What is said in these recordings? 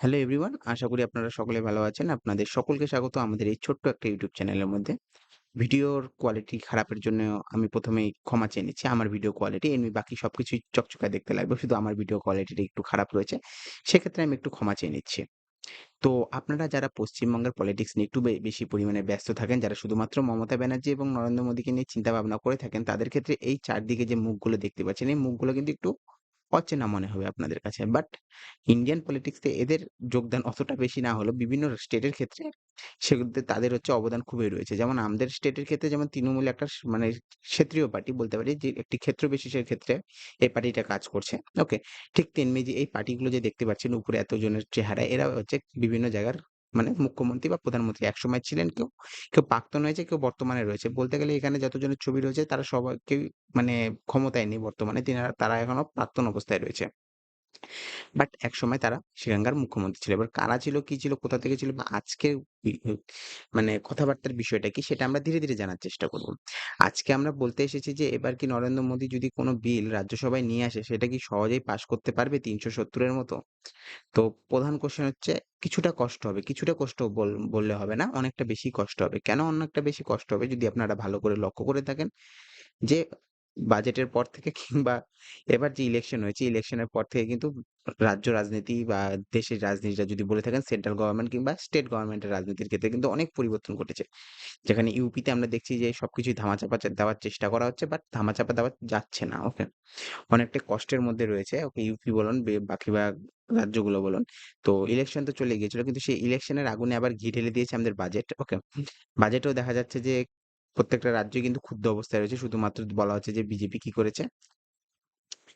Hello everyone আশা করি আপনারা সকলে ভালো আছেন। আপনাদের সকলকে স্বাগত আমাদের এই ছোট্ট একটা ইউটিউব চ্যানেলের মধ্যে। ভিডিওর কোয়ালিটি খারাপের জন্য আমি ১ম এই ক্ষমা চেয়ে নিচ্ছি। আমার ভিডিও কোয়ালিটি এমনি বাকি সব কিছুই চকচকে দেখতে লাগবে। শুধু আমার ভিডিও কোয়ালিটিটা একটু খারাপ রয়েছে। সেক্ষেত্রে আমি একটু ক্ষমা চেয়ে নিচ্ছি। তো আপনারা যারা পশ্চিমবঙ্গের পলিটিক্স নিয়ে একটু বেশি পরিমাণে ব্যস্ত থাকেন, যারা শুধুমাত্র মমতা ব্যানার্জি এবং নরেন্দ্র মোদীকে নিয়ে চিন্তা ভাবনা করে থাকেন, তাদের ক্ষেত্রে এই চারদিকে যে মুখগুলো দেখতে পাচ্ছেন, এই মুখগুলো কিন্তু একটু অচেনা মনে হবে আপনাদের কাছে। বাট ইন্ডিয়ান পলিটিক্স এদের যোগদান অতটা বেশি না হলেও বিভিন্ন স্টেটের ক্ষেত্রে সেগুলোতে তাদের হচ্ছে অবদান খুবই রয়েছে। যেমন আমাদের স্টেটের ক্ষেত্রে যেমন তৃণমূল একটা মানে ক্ষেত্রীয় পার্টি বলতে পারি যে একটি ক্ষেত্র বিশেষের ক্ষেত্রে এই পার্টিটা কাজ করছে। ওকে? ঠিক তেমনি যে এই পার্টিগুলো যে দেখতে পাচ্ছেন উপরে এতজনের চেহারা এরা হচ্ছে বিভিন্ন জায়গার মানে মুখ্যমন্ত্রী বা প্রধানমন্ত্রী একসময় ছিলেন কেউ, কেউ প্রাক্তন হয়েছে, কেউ বর্তমানে রয়েছে। বলতে গেলে এখানে যতজনের ছবি রয়েছে তারা সবাই কেউ মানে ক্ষমতায় নেই বর্তমানে। তিনারা তারা এখনও প্রাক্তন অবস্থায় রয়েছে। বাট একসময় তারা সেখানকার মুখ্যমন্ত্রী ছিল। এবার কারা ছিল, কি ছিল, কোথা থেকে ছিল বা আজকে মানে কথাবার্তার বিষয়টা কি সেটা আমরা ধীরে, ধীরে জানার চেষ্টা করব। আজকে আমরা বলতে এসেছি যে এবার কি নরেন্দ্র মোদী যদি কোনো বিল রাজ্যসভায় নিয়ে আসে সেটা কি সহজেই পাস করতে পারবে তিনশো সত্তরের মতো? তো প্রধান কোশ্চেন হচ্ছে কিছুটা কষ্ট হবে। কিছুটা কষ্ট বল বললে হবে না, অনেকটা বেশি কষ্ট হবে। কেন অনেকটা বেশি কষ্ট হবে? যদি আপনারা ভালো করে লক্ষ্য করে থাকেন যে বাজেটের পর থেকে কিংবা এবার যে ইলেকশন হয়েছে, ইলেকশনের পর থেকে কিন্তু রাজ্য রাজনীতি বা দেশের রাজনীতিটা যদি বলে থাকেন সেন্ট্রাল গভর্নমেন্ট কিংবা স্টেট গভর্নমেন্টের রাজনীতির ক্ষেত্রে কিন্তু অনেক পরিবর্তন ঘটেছে। যেখানে ইউপিতে আমরা দেখছি যে সবকিছুই ধামাচাপা দেওয়ার চেষ্টা করা হচ্ছে বাট ধামাচাপা দেওয়া যাচ্ছে না। ওকে? অনেকটা কষ্টের মধ্যে রয়েছে। ওকে ইউপি বলুন, বাকি বা রাজ্যগুলো বলুন। তো ইলেকশন তো চলে গিয়েছিল। কিন্তু সেই ইলেকশনের আগুনে আবার ঘি ঢেলে দিয়েছে আমাদের বাজেট। ওকে? বাজেটেও দেখা যাচ্ছে যে প্রত্যেকটা রাজ্যই কিন্তু ক্ষুব্ধ অবস্থায় রয়েছে। শুধুমাত্র বলা হচ্ছে যে বিজেপি কি করেছে?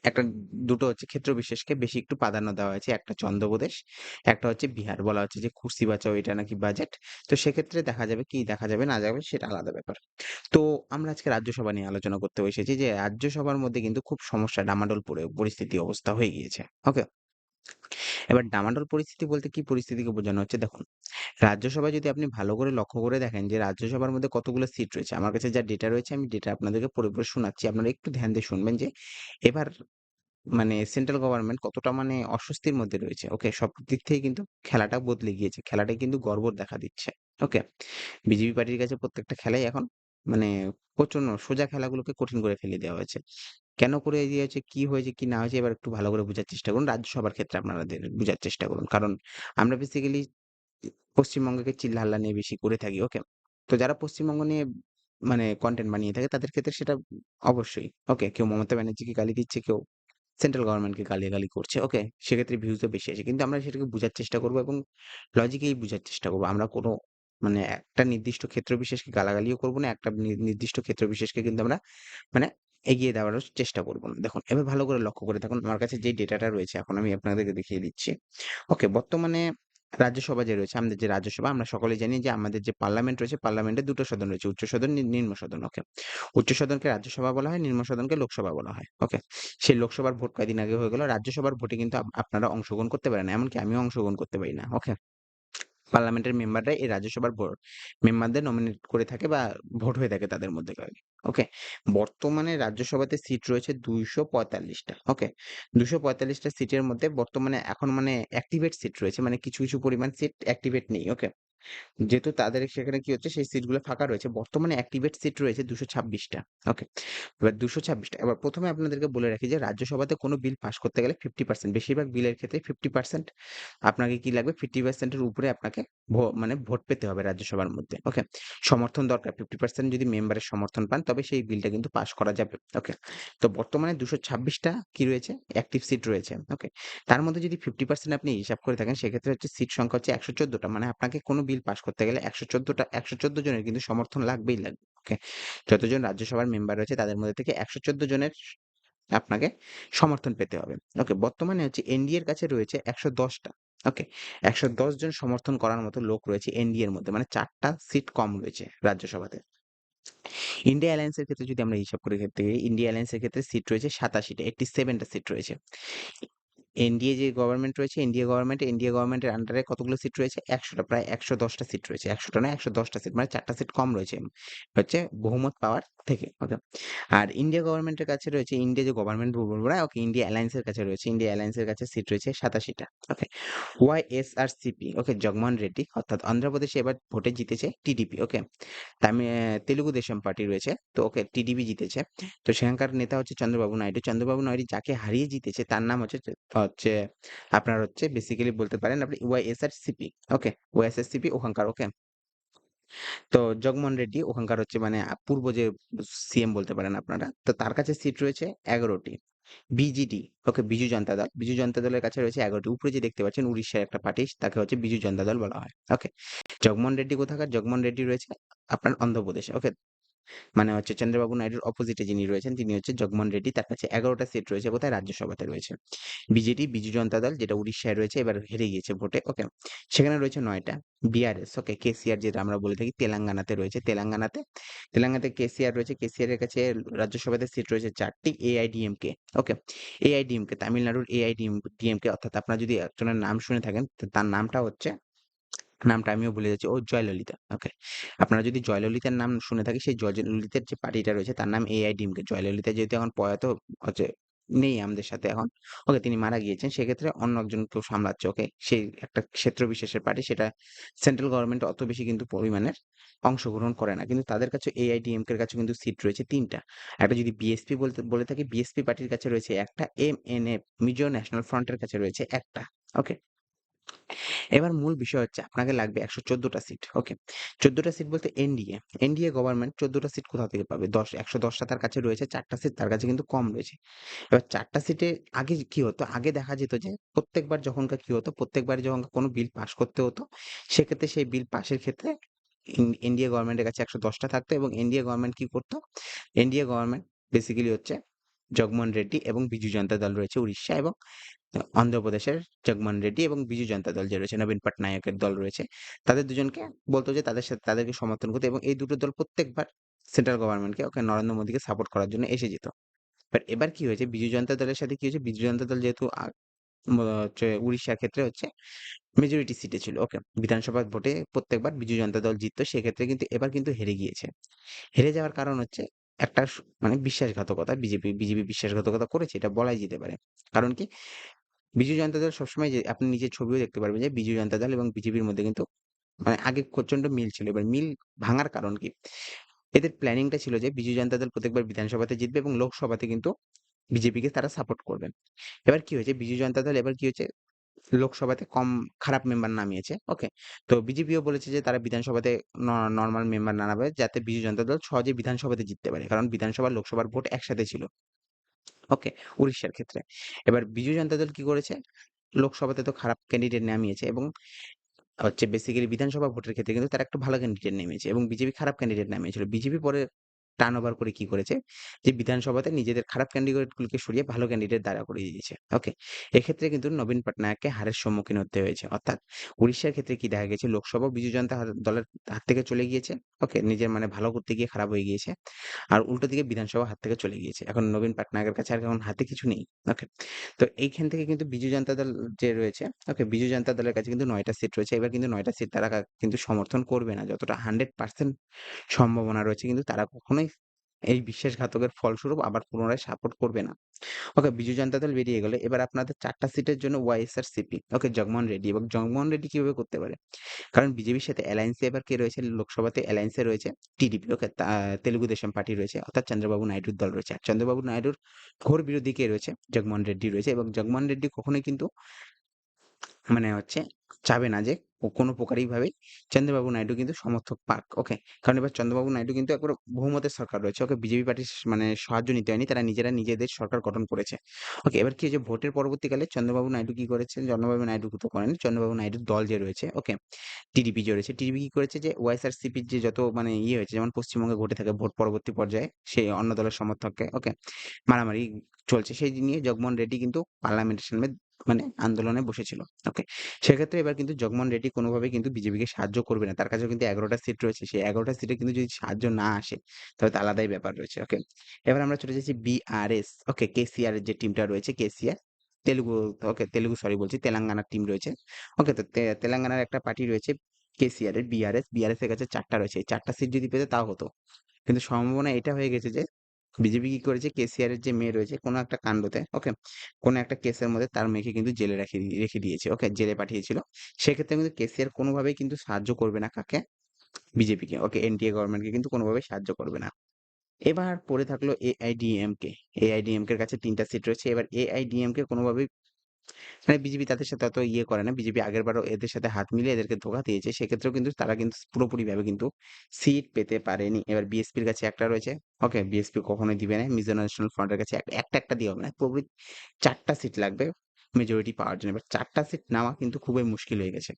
একটা দুটো হচ্ছে ক্ষেত্র বিশেষকে বেশি একটু প্রাধান্য দেওয়া হয়েছে। একটা চন্দ্রপ্রদেশ, একটা হচ্ছে বিহার। বলা হচ্ছে যে কুর্সি বাঁচাও এটা নাকি বাজেট। তো সেক্ষেত্রে দেখা যাবে কি দেখা যাবে না যাবে সেটা আলাদা ব্যাপার। তো আমরা আজকে রাজ্যসভা নিয়ে আলোচনা করতে এসেছি যে রাজ্যসভার মধ্যে কিন্তু খুব সমস্যা ডামাডোল পড়ে পরিস্থিতি অবস্থা হয়ে গিয়েছে। ওকে? এবার ডামাডোল পরিস্থিতি বলতে কি পরিস্থিতিকে বোঝানো হচ্ছে দেখুন, রাজ্যসভায় যদি আপনি ভালো করে লক্ষ্য করে দেখেন যে রাজ্যসভার মধ্যে কতগুলো সিট রয়েছে। আমার কাছে যা ডেটা রয়েছে আমি ডেটা আপনাদেরকে পড়ে, পড়ে শোনাচ্ছি। আপনারা একটু ধ্যান দিয়ে শুনবেন যে এবার মানে সেন্ট্রাল গভর্নমেন্ট কতটা মানে অস্বস্তির মধ্যে রয়েছে। ওকে? সব দিক থেকে কিন্তু খেলাটা বদলে গিয়েছে। খেলাটায় কিন্তু গড়বড় দেখা দিচ্ছে। ওকে? বিজেপি পার্টির কাছে প্রত্যেকটা খেলাই এখন মানে প্রচণ্ড সোজা খেলাগুলোকে কঠিন করে ফেলে দেওয়া হয়েছে। কেন করে দিয়েছে, কি হয়েছে, কি না হয়েছে এবার একটু ভালো করে বোঝার চেষ্টা করুন। রাজ্যসভার ক্ষেত্রে আপনাদের বোঝার চেষ্টা করুন। কারণ আমরা বেসিক্যালি পশ্চিমবঙ্গকে চিল্লাহাল্লা নিয়ে বেশি করে থাকি। ওকে? তো যারা পশ্চিমবঙ্গ নিয়ে মানে কন্টেন্ট বানিয়ে থাকে তাদের ক্ষেত্রে সেটা অবশ্যই। ওকে? কেউ মমতা ব্যানার্জিকে গালি দিচ্ছে, কেউ সেন্ট্রাল গভর্নমেন্টকে গালাগালি করছে। ওকে? সেক্ষেত্রে ভিউজ তো বেশি আছে কিন্তু আমরা সেটাকে বোঝার চেষ্টা করব এবং লজিকেই বোঝার চেষ্টা করব আমরা কোনো মানে একটা নির্দিষ্ট ক্ষেত্র বিশেষকে গালাগালিও করব না। একটা নির্দিষ্ট ক্ষেত্র বিশেষকে কিন্তু আমরা মানে এগিয়ে দেওয়ারও চেষ্টা করব। দেখুন এবার ভালো করে লক্ষ্য করে দেখুন আমার কাছে যে ডেটাটা রয়েছে এখন আমি আপনাদেরকে দেখিয়ে দিচ্ছি। ওকে? বর্তমানে রাজ্যসভা যে রয়েছে আমাদের যে রাজ্যসভা আমরা সকলে জানি যে আমাদের যে পার্লামেন্ট রয়েছে পার্লামেন্টে দুটো সদন রয়েছে। উচ্চ সদন, নিম্ন সদন। ওকে? উচ্চ সদনকে রাজ্যসভা বলা হয়, নিম্ন সদনকে লোকসভা বলা হয়। ওকে? সেই লোকসভার ভোট কয়দিন আগে হয়ে গেল। রাজ্যসভার ভোটে কিন্তু আপনারা অংশগ্রহণ করতে পারেন। এমনকি আমিও অংশগ্রহণ করতে পারি না। ওকে? পার্লামেন্টের মেম্বাররাই এই রাজ্যসভার মেম্বারদের নমিনেট করে থাকে বা ভোট হয়ে থাকে তাদের মধ্যে। ওকে? বর্তমানে রাজ্যসভাতে সিট রয়েছে দুইশো পঁয়তাল্লিশটা ওকে? দুশো পঁয়তাল্লিশটা সিটের মধ্যে বর্তমানে এখন মানে অ্যাক্টিভেট সিট রয়েছে। মানে কিছু, কিছু পরিমাণ সিট অ্যাক্টিভেট নেই। ওকে? যেহেতু তাদের সেখানে কি হচ্ছে, সেই সিটগুলো ফাঁকা রয়েছে। বর্তমানে অ্যাক্টিভেট সিট রয়েছে ২২৬ টা। ওকে? এবার ২২৬ টা। এবার ১ম এ আপনাদেরকে বলে রাখি যে রাজ্যসভাতে কোনো বিল পাস করতে গেলে 50% বেশিরভাগ বিলের ক্ষেত্রে 50% আপনাকে কি লাগবে 50% এর উপরে আপনাকে মানে ভোট পেতে হবে রাজ্যসভার মধ্যে। ওকে? সমর্থন দরকার 50% যদি মেম্বারের সমর্থন পান, তবে সেই বিলটা কিন্তু পাস করা যাবে। ওকে? তো বর্তমানে দুশো ছাব্বিশটা কি রয়েছে? অ্যাক্টিভ সিট রয়েছে। ওকে? তার মধ্যে যদি 50% আপনি হিসাব করে থাকেন, সেক্ষেত্রে হচ্ছে সিট সংখ্যা হচ্ছে ১১৪ টা। মানে আপনাকে কোনো বিল পাস করতে গেলে ১১৪ টা ১১৪ জনের কিন্তু সমর্থন লাগবেই লাগবে। ওকে? যতজন রাজ্যসভার মেম্বার রয়েছে তাদের মধ্যে থেকে ১১৪ জনের আপনাকে সমর্থন পেতে হবে। ওকে? বর্তমানে হচ্ছে এনডিএর কাছে রয়েছে একশো দশটা ওকে? ১১০ জন সমর্থন করার মতো লোক রয়েছে এনডিএর মধ্যে। মানে চারটা সিট কম রয়েছে রাজ্যসভাতে। ইন্ডিয়া অ্যালায়েন্স এর ক্ষেত্রে যদি আমরা হিসাব করে যাই, ইন্ডিয়া অ্যালায়েন্স এর ক্ষেত্রে সিট রয়েছে ৮৭ টা, 87 টা সিট রয়েছে। এনডিএ যে গভর্নমেন্ট রয়েছে এনডিএ গভর্নমেন্ট এনডিএ গভর্নমেন্টের আন্ডারে কতগুলো সিট রয়েছে? একশোটা, প্রায় একশো দশটা সিট রয়েছে। একশোটা না একশো দশটা সিট মানে চারটা সিট কম রয়েছে। হচ্ছে বহুমত পাওয়ার থেকে। ওকে। আর ইন্ডিয়া গভর্নমেন্টের কাছে রয়েছে ইন্ডিয়া যে গভর্নমেন্ট বলব না ওকে ইন্ডিয়া অ্যালায়েন্স এর কাছে রয়েছে। ইন্ডিয়া অ্যালায়েন্স এর কাছে সিট রয়েছে ৮৭ টা। Okay. CP okay Jaganmohan Reddy অর্থাৎ অন্ধ্রপ্রদেশে এবার ভোটে জিতেছে টিডিপি। ওকে। তামি, তেলুগু দেশম পার্টি রয়েছে। তো ওকে টিডিপি জিতেছে। তো সেখানকার নেতা হচ্ছে চন্দ্রবাবু নাইডু। চন্দ্রবাবু নাইডু যাকে হারিয়ে জিতেছে, তার নাম হচ্ছে হচ্ছে আপনার হচ্ছে বেসিক্যালি বলতে পারেন আপনি ওয়াইএসআরসিপি। ওকে। ওয়াইএসআরসিপি ওখানকার ওকে। তো জগমোহন রেড্ডি ওখানকার হচ্ছে মানে পূর্ব যে সিএম বলতে পারেন আপনারা। তো তার কাছে সিট রয়েছে এগারোটি বিজিডি ওকে বিজু জনতা দল। বিজু জনতা দলের কাছে রয়েছে এগারোটি উপরে যে দেখতে পাচ্ছেন উড়িষ্যার একটা পার্টি তাকে হচ্ছে বিজু জনতা দল বলা হয়। ওকে। জগমোহন রেড্ডি কোথাকার? জগমোহন রেড্ডি রয়েছে আপনার অন্ধ্রপ্রদেশে। ওকে। মানে হচ্ছে চন্দ্রবাবু নাইডুর অপোজিটে যিনি রয়েছেন, তিনি হচ্ছে জগমোহন রেড্ডি। তার কাছে এগারোটা সিট রয়েছে কোথায়? রাজ্যসভাতে রয়েছে। বিজেডি বিজু জনতা দল যেটা উড়িষ্যায় রয়েছে, এবার হেরে গিয়েছে ভোটে। ওকে। সেখানে রয়েছে ৯ টা। বিআরএস ওকে কেসিআর যেটা আমরা বলে থাকি, তেলেঙ্গানাতে রয়েছে। তেলেঙ্গানাতে তেলেঙ্গানাতে কেসিআর রয়েছে। কেসিআর এর কাছে রাজ্যসভাতে সিট রয়েছে ৪ টি। এআইডিএমকে ওকে। এআইডিএমকে তামিলনাড়ুর এআইডিএম ডিএমকে অর্থাৎ আপনারা যদি একজনের নাম শুনে থাকেন, তার নামটা হচ্ছে নামটা আমিও ভুলে যাচ্ছি। ও জয়ললিতা। ওকে। আপনারা যদি জয়ললিতার নাম শুনে থাকি সেই জয়ললিতার যে পার্টিটা রয়েছে, তার নাম এআইডিএমকে। জয়ললিতা যেহেতু এখন প্রয়াত হচ্ছে, নেই আমাদের সাথে এখন। ওকে তিনি মারা গিয়েছেন। সেক্ষেত্রে অন্য একজন কেউ সামলাচ্ছে ওকে। সেই একটা ক্ষেত্র বিশেষের পার্টি, সেটা সেন্ট্রাল গভর্নমেন্ট অত বেশি কিন্তু পরিমাণের অংশগ্রহণ করে না। কিন্তু তাদের কাছে এআইডিএমকে এর কাছে কিন্তু সিট রয়েছে তিনটা একটা যদি বিএসপি বলতে, বলে থাকি বিএসপি পার্টির কাছে রয়েছে ১ টা। এমএনএফ মিজো ন্যাশনাল ফ্রন্টের কাছে রয়েছে একটা ওকে। এবার মূল বিষয় হচ্ছে আপনাকে লাগবে ১১৪ টা সিট। ওকে। ১৪ টা সিট বলতে এনডিএ। এনডিএ গভর্নমেন্ট ১৪ টা সিট কোথা থেকে পাবে? দশ, একশো দশটা তার কাছে রয়েছে, চারটা সিট তার কাছে কিন্তু কম রয়েছে। এবার চারটা সিটে আগে কি হতো? আগে দেখা যেত যে প্রত্যেকবার যখনকার কি হতো? প্রত্যেকবার যখন কোনো বিল পাস করতে হতো, সেক্ষেত্রে সেই বিল পাসের ক্ষেত্রে এনডিএ গভর্নমেন্টের কাছে একশো দশটা থাকতো এবং এনডিএ গভর্নমেন্ট কি করত? এনডিএ গভর্নমেন্ট বেসিক্যালি হচ্ছে জগমোহন রেড্ডি এবং বিজু জনতা দল রয়েছে উড়িষ্যা এবং অন্ধ্রপ্রদেশের জগমোহন রেড্ডি এবং বিজু জনতা দল যে রয়েছে, নবীন পটনায়কের দল রয়েছে। তাদের দুজনকে বলতো যে তাদের সাথে, তাদেরকে সমর্থন করতে এবং এই দুটো দল প্রত্যেকবার সেন্ট্রাল গভর্নমেন্টকে ওকে নরেন্দ্র মোদীকে সাপোর্ট করার জন্য এসে যেত। বাট এবার কি হয়েছে, বিজু জনতা দলের সাথে কি হয়েছে? বিজু জনতা দল যেহেতু হচ্ছে উড়িষ্যার ক্ষেত্রে হচ্ছে মেজরিটি সিটে ছিল। ওকে। বিধানসভা ভোটে প্রত্যেকবার বিজু জনতা দল জিততো। সেক্ষেত্রে কিন্তু এবার কিন্তু হেরে গিয়েছে। হেরে যাওয়ার কারণ হচ্ছে একটা মানে বিশ্বাসঘাতকতা। বিজেপি বিজেপি বিশ্বাসঘাতকতা করেছে, এটা বলাই যেতে পারে। কারণ কি? বিজু জনতা দল সবসময় যে, আপনি নিজের ছবিও দেখতে পারবেন যে, বিজু জনতা দল এবং বিজেপির মধ্যে কিন্তু মানে আগে প্রচণ্ড মিল ছিল। এবার মিল ভাঙার কারণ কি? এদের প্ল্যানিংটা ছিল যে, বিজু জনতা দল প্রত্যেকবার বিধানসভাতে জিতবে এবং লোকসভাতে কিন্তু বিজেপিকে তারা সাপোর্ট করবেন। এবার কি হয়েছে? বিজু জনতা দল এবার কি হয়েছে? লোকসভাতে কম খারাপ মেম্বার নামিয়েছে। ওকে। তো বিজেপিও বলেছে যে, তারা বিধানসভাতে নরমাল মেম্বার নামাবে যাতে বিজু জনতা দল সহজেই বিধানসভাতে জিততে পারে। কারণ বিধানসভা লোকসভার ভোট একসাথে ছিল। ওকে। উড়িষ্যার ক্ষেত্রে। এবার বিজু জনতা দল কি করেছে? লোকসভাতে তো খারাপ ক্যান্ডিডেট নামিয়েছে এবং হচ্ছে বেসিক্যালি বিধানসভা ভোটের ক্ষেত্রে কিন্তু তারা একটা ভালো ক্যান্ডিডেট নেমেছে এবং বিজেপি খারাপ ক্যান্ডিডেট নামিয়েছিল। বিজেপি পরে টার্ন ওভার করে কি করেছে? যে বিধানসভাতে নিজেদের খারাপ ক্যান্ডিডেট গুলোকে সরিয়ে ভালো ক্যান্ডিডেট দাঁড়া করিয়ে দিয়েছে। ওকে। এক্ষেত্রে কিন্তু নবীন পটনায়ককে হারের সম্মুখীন হতে হয়েছে। অর্থাৎ উড়িষ্যার ক্ষেত্রে কি দেখা গেছে লোকসভাও বিজু জনতা দলের হাত থেকে চলে গিয়েছে। ওকে। নিজের মানে ভালো করতে গিয়ে খারাপ হয়ে গিয়েছে। আর উল্টো দিকে বিধানসভা হাত থেকে চলে গিয়েছে। এখন নবীন পটনায়কের কাছে আর এখন হাতে কিছু নেই। ওকে। তো এইখান থেকে কিন্তু বিজু জনতা দল যে রয়েছে, ওকে বিজু জনতা দলের কাছে কিন্তু নয়টা সিট রয়েছে। এবার কিন্তু নয়টা সিট তারা কিন্তু সমর্থন করবে না। যতটা 100% সম্ভাবনা রয়েছে কিন্তু তারা কখনোই এই বিশ্বাসঘাতকের ফলস্বরূপ আবার পুনরায় সাপোর্ট করবে না। ওকে বিজু জনতা দল বেরিয়ে গেল। এবার আপনাদের চারটা সিটের জন্য ওয়াইএসআরসিপি ওকে জগমোহন রেড্ডি এবং জগমোহন রেড্ডি কীভাবে করতে পারে? কারণ বিজেপির সাথে অ্যালায়েন্সে এবার কে রয়েছে? লোকসভাতে অ্যালায়েন্স রয়েছে TDP okay Telugu Desam party রয়েছে, অর্থাৎ চন্দ্রবাবু নাইডুর দল রয়েছে। আর চন্দ্রবাবু নাইডুর ঘোর বিরোধী কে রয়েছে? জগমোহন রেড্ডি রয়েছে এবং জগমোহন রেড্ডি কখনোই কিন্তু মানে হচ্ছে চাবে না যে কোনো প্রকারইভাবেই চন্দ্রবাবু নাইডু কিন্তু সমর্থক পাক। ওকে। কারণ এবার চন্দ্রবাবু নাইডু কিন্তু একবার বহুমতের সরকার রয়েছে। ওকে বিজেপি পার্টির মানে সাহায্য নিতে হয়নি। তারা নিজেরা নিজেদের সরকার গঠন করেছে। ওকে এবার কি হয়েছে ভোটের পরবর্তীকালে চন্দ্রবাবু নাইডু কি করেছেন? চন্দ্রবাবু নাইডু তো করেননি। চন্দ্রবাবু নাইডুর দল যে রয়েছে ওকে টিডিপি যে রয়েছে, টিডিপি কি করেছে যে ওয়াইএসআরসিপির যে যত মানে ইয়ে হয়েছে যেমন পশ্চিমবঙ্গে ঘটে থাকে ভোট পরবর্তী পর্যায়ে সেই অন্য দলের সমর্থককে ওকে মারামারি চলছে। সেই নিয়ে জগমোহন রেড্ডি কিন্তু পার্লামেন্টের সামনে মানে আন্দোলনে বসেছিল। ওকে। সেক্ষেত্রে এবার কিন্তু জগমোহন রেড্ডি কোনোভাবেই কিন্তু বিজেপিকে সাহায্য করবে না। তার কাছেও কিন্তু এগারোটা সিট রয়েছে। সেই ১১ টা সিটে কিন্তু যদি সাহায্য না আসে তবে তো আলাদাই ব্যাপার রয়েছে। ওকে। এবার আমরা চলে যাচ্ছি বিআরএস ওকে কেসিআর এর যে টিমটা রয়েছে KCR Telugu okay Telugu sorry বলছি, তেলেঙ্গানার টিম রয়েছে। ওকে তে তেলেঙ্গানার একটা পার্টি রয়েছে কেসিআর এর বিআরএস। বিআরএস এর কাছে চারটা রয়েছে। চারটা সিট যদি পেত তাও হতো। কিন্তু সম্ভাবনা এটা হয়ে গেছে যে বিজেপি কি করেছে কেসিআর এর যে মেয়ে রয়েছে, কোনো একটা কাণ্ডতে ওকে কোনো একটা কেসের মধ্যে তার মেয়েকে কিন্তু জেলে রেখে রেখে দিয়েছে। ওকে জেলে পাঠিয়েছিল। সেক্ষেত্রে কিন্তু কেসিআর কোনোভাবেই কিন্তু সাহায্য করবে না কাকে? বিজেপিকে। ওকে এনডিএ গভর্নমেন্টকে কিন্তু কোনোভাবেই সাহায্য করবে না। এবার পড়ে থাকল এআইডিএমকে। এআইডিএমকে এর কাছে তিনটা সিট রয়েছে। এবার এআইডিএমকে কোনোভাবেই মানে বিজেপি তাদের সাথে অত ইয়ে করে না। বিজেপি আগের বারও এদের সাথে হাত মিলিয়ে এদেরকে ধোকা দিয়েছে। সেক্ষেত্রেও কিন্তু তারা কিন্তু পুরোপুরিভাবে কিন্তু সিট পেতে পারেনি। এবার বিএসপির কাছে একটা রয়েছে। ওকে বিএসপি কখনোই দিবে না। মিজো ন্যাশনাল ফ্রন্টের কাছে একটা, একটা, দিয়ে হবে না। পুরোপুরি চারটা সিট লাগবে মেজরিটি পাওয়ার জন্য। এবার চারটা সিট নেওয়া কিন্তু খুবই মুশকিল হয়ে গেছে।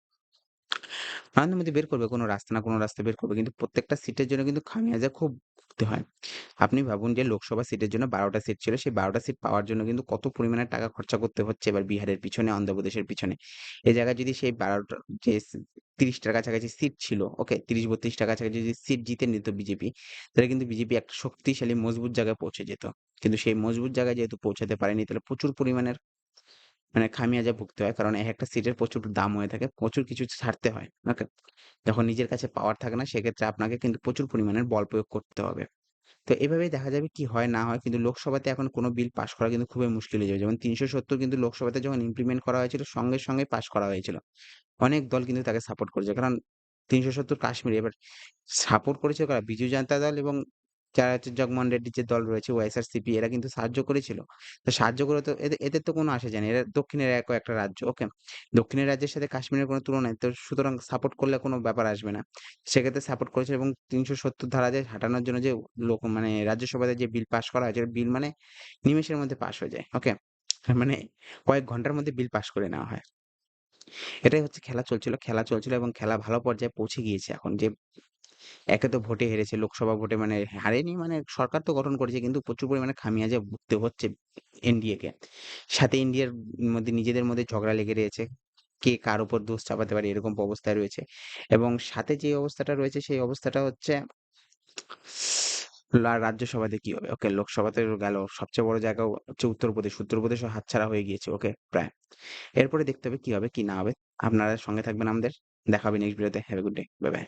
মোদী বের করবে কোনো রাস্তা না কোনো রাস্তা বের করবে। কিন্তু প্রত্যেকটা সিটের জন্য কিন্তু খামিয়াজা খুব ভুগতে হয়। আপনি ভাবুন যে লোকসভা সিটের জন্য বারোটা সিট ছিল। সেই বারোটা সিট পাওয়ার জন্য কিন্তু কত পরিমাণে টাকা খরচা করতে হচ্ছে এবার বিহারের পিছনে, অন্ধ্রপ্রদেশের পিছনে। এই জায়গায় যদি সেই বারোটা যে ৩০ টার কাছাকাছি সিট ছিল, ওকে ৩০-৩২ টার কাছাকাছি যদি সিট জিতে নিত বিজেপি, তাহলে কিন্তু বিজেপি একটা শক্তিশালী মজবুত জায়গায় পৌঁছে যেত। কিন্তু সেই মজবুত জায়গায় যেহেতু পৌঁছাতে পারেনি তাহলে প্রচুর পরিমাণের মানে খামিয়াজা ভুগতে হয়। কারণ এক একটা সিটের প্রচুর দাম হয়ে থাকে। প্রচুর কিছু ছাড়তে হয়। ওকে? যখন নিজের কাছে পাওয়ার থাকে না সেক্ষেত্রে আপনাকে কিন্তু প্রচুর পরিমাণের বল প্রয়োগ করতে হবে। তো এভাবেই দেখা যাবে কি হয় না হয় কিন্তু লোকসভাতে এখন কোনো বিল পাশ করা কিন্তু খুবই মুশকিল হয়ে যাবে। যেমন ৩৭০ কিন্তু লোকসভাতে যখন ইমপ্লিমেন্ট করা হয়েছিল সঙ্গে, সঙ্গে পাশ করা হয়েছিল। অনেক দল কিন্তু তাকে সাপোর্ট করেছে। কারণ ৩৭০ কাশ্মীরে এবার সাপোর্ট করেছে কারা? বিজু জনতা দল এবং যারা হচ্ছে জগমোহন রেড্ডির যে দল রয়েছে ওয়াইএসআরসিপি এরা কিন্তু সাহায্য করেছিল। তো সাহায্য করে তো এদের তো কোনো আসে যায় না। এরা দক্ষিণের এক একটা রাজ্য। ওকে? দক্ষিণের রাজ্যের সাথে কাশ্মীরের কোনো তুলনা তো সুতরাং সাপোর্ট করলে কোনো ব্যাপার আসবে না। সেক্ষেত্রে সাপোর্ট করেছে এবং ৩৭০ ধারা যে হাঁটানোর জন্য যে লোক মানে রাজ্যসভাতে যে বিল পাস করা হয়েছে বিল মানে নিমেষের মধ্যে পাস হয়ে যায়। ওকে? মানে কয়েক ঘণ্টার মধ্যে বিল পাস করে নেওয়া হয়। এটাই হচ্ছে খেলা চলছিল। খেলা চলছিল এবং খেলা ভালো পর্যায়ে পৌঁছে গিয়েছে এখন যে একে তো ভোটে হেরেছে। লোকসভা ভোটে মানে হারেনি মানে সরকার তো গঠন করেছে কিন্তু প্রচুর পরিমাণে খামিয়াজা ভুগতে হচ্ছে এনডিএকে। সাথে ইন্ডিয়ার মধ্যে নিজেদের মধ্যে ঝগড়া লেগে রয়েছে। কে কার উপর দোষ চাপাতে পারে এরকম অবস্থায় রয়েছে। এবং সাথে যে অবস্থাটা রয়েছে সেই অবস্থাটা হচ্ছে রাজ্যসভাতে কি হবে? ওকে লোকসভাতে গেল। সবচেয়ে বড় জায়গা হচ্ছে উত্তরপ্রদেশ। উত্তরপ্রদেশও হাতছাড়া হয়ে গিয়েছে। ওকে প্রায়। এরপরে দেখতে হবে কি হবে কি না হবে। আপনারা সঙ্গে থাকবেন আমাদের। দেখা হবে নেক্সট ভিডিওতে। Have a good day. Bye, bye.